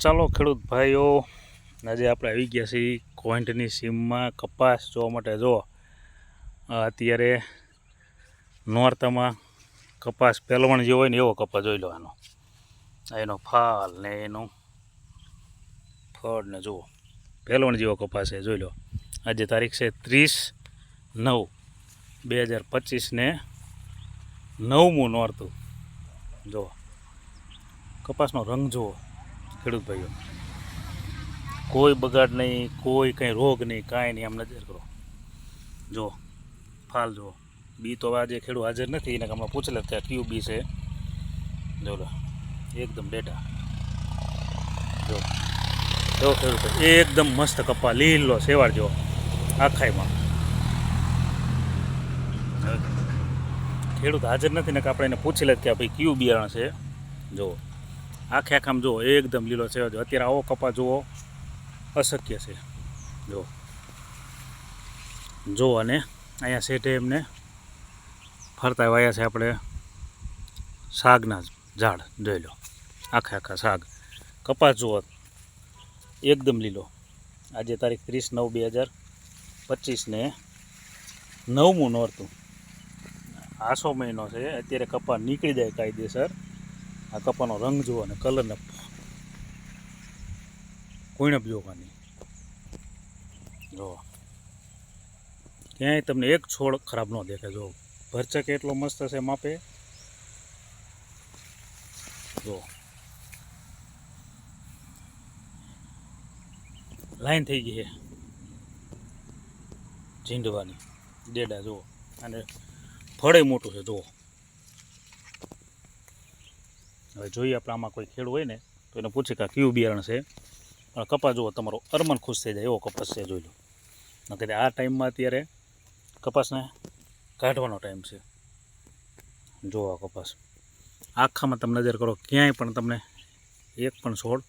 ચાલો ખેડૂત ભાઈઓ, આજે આપણે આવી ગયા છીએ કોઈન્ટની સીમમાં કપાસ જોવા માટે. જો, અત્યારે નોર્થમાં કપાસ પહેલવણ જેવો હોય ને એવો કપાસ જોઈ લો આનો એનો ફાલ ને એનું ફળ ને જુઓ. પહેલવણ જેવો કપાસ છે, જોઈ લો. આજે તારીખ છે ત્રીસ નવ બે હજાર પચીસને નવમું નોરતું. જુઓ. કપાસનો રંગ જુઓ. ખેડૂત ભાઈઓ, કોઈ બગાડ નહીં, કોઈ કંઈ રોગ નહીં, કાંઈ નહીં, આમ નજર કરો. જો ફાલ જુઓ. બી તો આજે ખેડૂત હાજર નથી, એને હમણાં પૂછેલા ત્યાં કયું બી છે. જો એકદમ ડેટા. જો જો ખેડૂત એકદમ મસ્ત કપ્પા લીલો સેવાળ જો આખાઈમાં ખેડૂત હાજર નથી ને કે આપણે એને પૂછી લે ત્યાં ભાઈ કયું બિયારણ છે. જુઓ આખે આખામ જુઓ, એકદમ લીલો છે. અત્યારે આવો કપા જુઓ, અશક્ય છે. જુઓ જુઓ અને અહીંયા શેઠે એમને ફરતા વાયા છે આપણે શાકના ઝાડ, જોઈ લો. આખા આખા શાક કપાસ જુઓ, એકદમ લીલો. આજે તારીખ ત્રીસ નવ બે હજાર પચીસને નવમું નોરતું. આસો મહિનો છે, અત્યારે કપાસ નીકળી જાય કાયદેસર. આ કપાનો રંગ જુઓ અને કલરને કોઈને જોવાની જો ક્યાંય તમને એક છોડ ખરાબ ન દેખે જો ભરચક એટલો મસ્ત છે માપે. જો લાઈન થઈ ગઈ છે. ઝીંડવાની. ડેડા, જુઓ. અને ફળે મોટું છે, જુઓ. હવે જોઈએ આપણે આમાં કોઈ ખેડ હોય ને, તો એને પૂછે કે કયું બિયારણ છે? પણ કપાસ જુઓ, તમારો અરમન ખુશ થઈ જાય, એવો કપાસ છે, જોઈ લો. નકર આ ટાઈમમાં અત્યારે કપાસને કાઢવાનો ટાઈમ છે. જુઓ આ કપાસ. આખામાં તમે નજર કરો, ક્યાંય પણ તમને એક પણ છોડ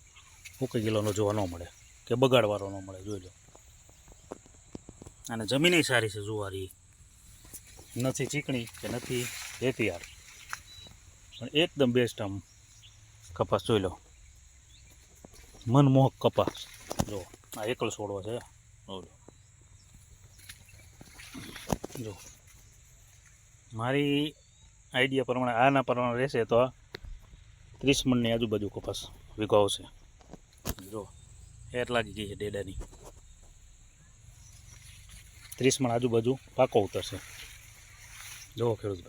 ઉકી ગયેલોનો જોવા ન મળે, કે બગાડવાળો ન મળે, જોઈ લો. અને જમીન સારી છે જુવારી નથી ચીકણી કે નથી રેતિયાર પણ એકદમ બેસ્ટ આમ કપાસ જોઈ લો. મનમોહક કપાસ. જો આ એકલ છોડવો છે. જો. મારી આઈડિયા પ્રમાણે આના પ્રમાણે રહેશે તો ત્રીસ મણની આજુબાજુ કપાસ વીઘો આવશે જો હેર લાગી ગઈ છે ડેડાની. ત્રીસ મણ આજુબાજુ પાકો ઉતરશે. જુઓ ખેડૂત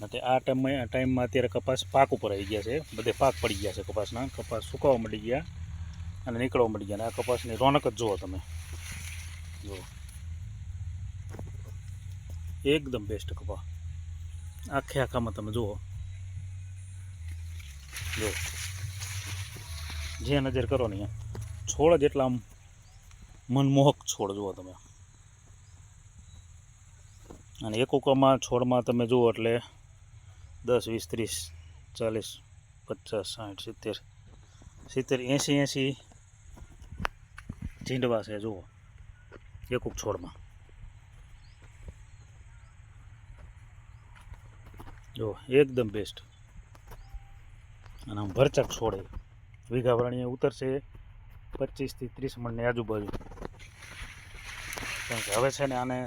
માટે આ ટાઈમમાં ટાઈમમાં અત્યારે કપાસ પાક ઉપર આવી ગયા છે. બધે પાક પડી ગયા છે કપાસના. કપાસ સુકાવા મળી ગયા અને નીકળવા મળી ગયા. અને આ કપાસની રોનક જ જુઓ તમે. જુઓ. એકદમ બેસ્ટ કપા આખે આખામાં તમે જુઓ. જુઓ. જે નજર કરો ને છોડ જેટલા આમ મનમોહક છોડ જુઓ તમે. અને એક ઉકમાં છોડમાં તમે જુઓ એટલે દસ, વીસ, ત્રીસ, ચાલીસ, પચાસ, સાઠ, સિત્તેર સિત્તેર, એંસી એંસી ઝીંડવા છે, જુઓ. એક ઉક છોડમાં. જો એકદમ બેસ્ટ અને આમ ભરચક છોડે. વીઘા વરણીએ ઉતરશે પચીસથી ત્રીસ મણની આજુબાજુ. કારણ કે હવે છે ને આને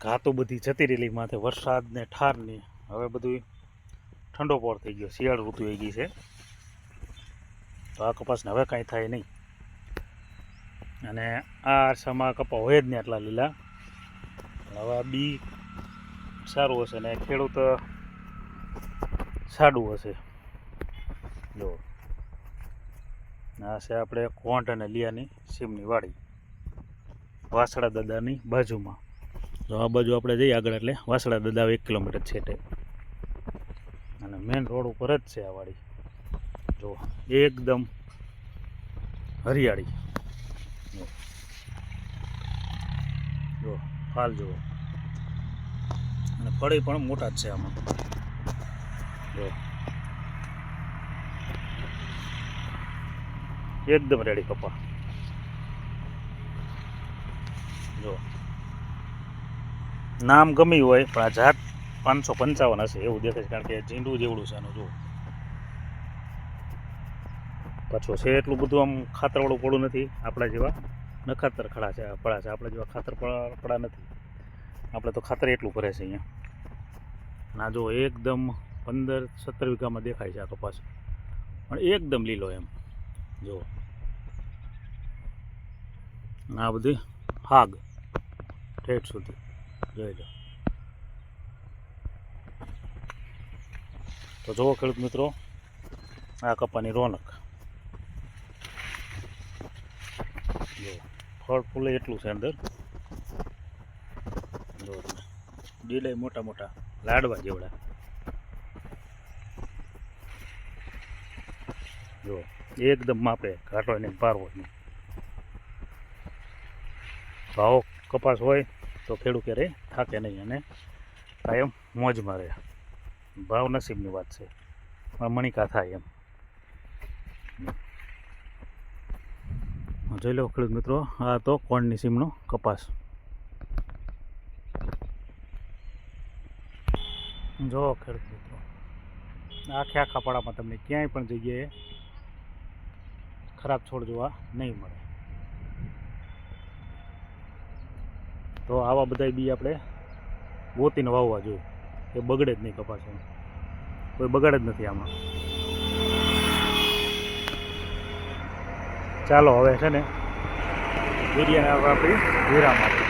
ઘા તો બધી જતી રહેલી, માથે વરસાદ ને ઠારની હવે બધું ઠંડો પોર થઈ ગયો, શિયાળ ઋતુ આવી ગઈ છે. તો આ કપાસને હવે કાંઈ થાય નહીં. અને આ આરસામાં કપા હોય જ નહીં આટલા લીલા. પણ હવે બી સારું હશે ને ખેડૂત સાડું હશે. જો. આ છે આપણે કોંટ અને લિયાની સીમની વાડી. વાસળા દાદાની બાજુમાં. જો આ બાજુ આપણે જઈએ આગળ એટલે વાસળા દાદા એક કિલોમીટર અને મેન રોડ ઉપર જ છે આ વાડી. જો, એકદમ હરિયાળી. જો. ફાલ જુઓ. અને ફળી પણ મોટા જ છે આમાં. જો. એકદમ રેડી કપા. જો. નામ ગમ્યું હોય, પણ આ જાત પાંચસો પંચાવન હશે, એવું દેખાય છે, કારણ કે ઝીંડું જેવડું છે એનું જો પાછું છે એટલું બધું આમ ખાતરવાળું પડું નથી, આપણા જેવા નખાતર ખડા છે, પડા છે, આપણા જેવા ખાતર પડા નથી. આપણે તો ખાતર એટલું ભરે છે અહીંયા. ના જો એકદમ પંદર સત્તર વીઘામાં દેખાય છે આ કપાસ પણ એકદમ લીલો એમ જો આ બધી હાગ ઠેઠ સુધી. જોઈ લો. તો જુઓ ખેડૂત મિત્રો, આ કપાની રોનક. જો ફળ ફૂલે એટલું છે અંદર. જો ડીલાય મોટા મોટા લાડવા જેવડા. જો એકદમ માપે ઘાટો ને પારવો નહીં ભાવ કપાસ હોય તો ખેડૂત ક્યારે થાકે નહીં અને કાયમ મોજમાં રહે. ભાવ નસીબની વાત છે. મણિકા થાય એમ. જોઈ લો ખેડૂત મિત્રો, આ તો કોણની સીમનો કપાસ. જો ખેડૂત મિત્રો, આખે આખા પાડામાં તમને ક્યાંય પણ જગ્યાએ ખરાબ છોડ જોવા નહીં મળે. તો આવા બધા બી આપણે ગોતીને વાવવા જોઈએ. એ બગડે જ નહીં કપાસ એમ. કોઈ બગાડ જ નથી આમાં. ચાલો, હવે છે ને આપણી વિરામ આપીએ.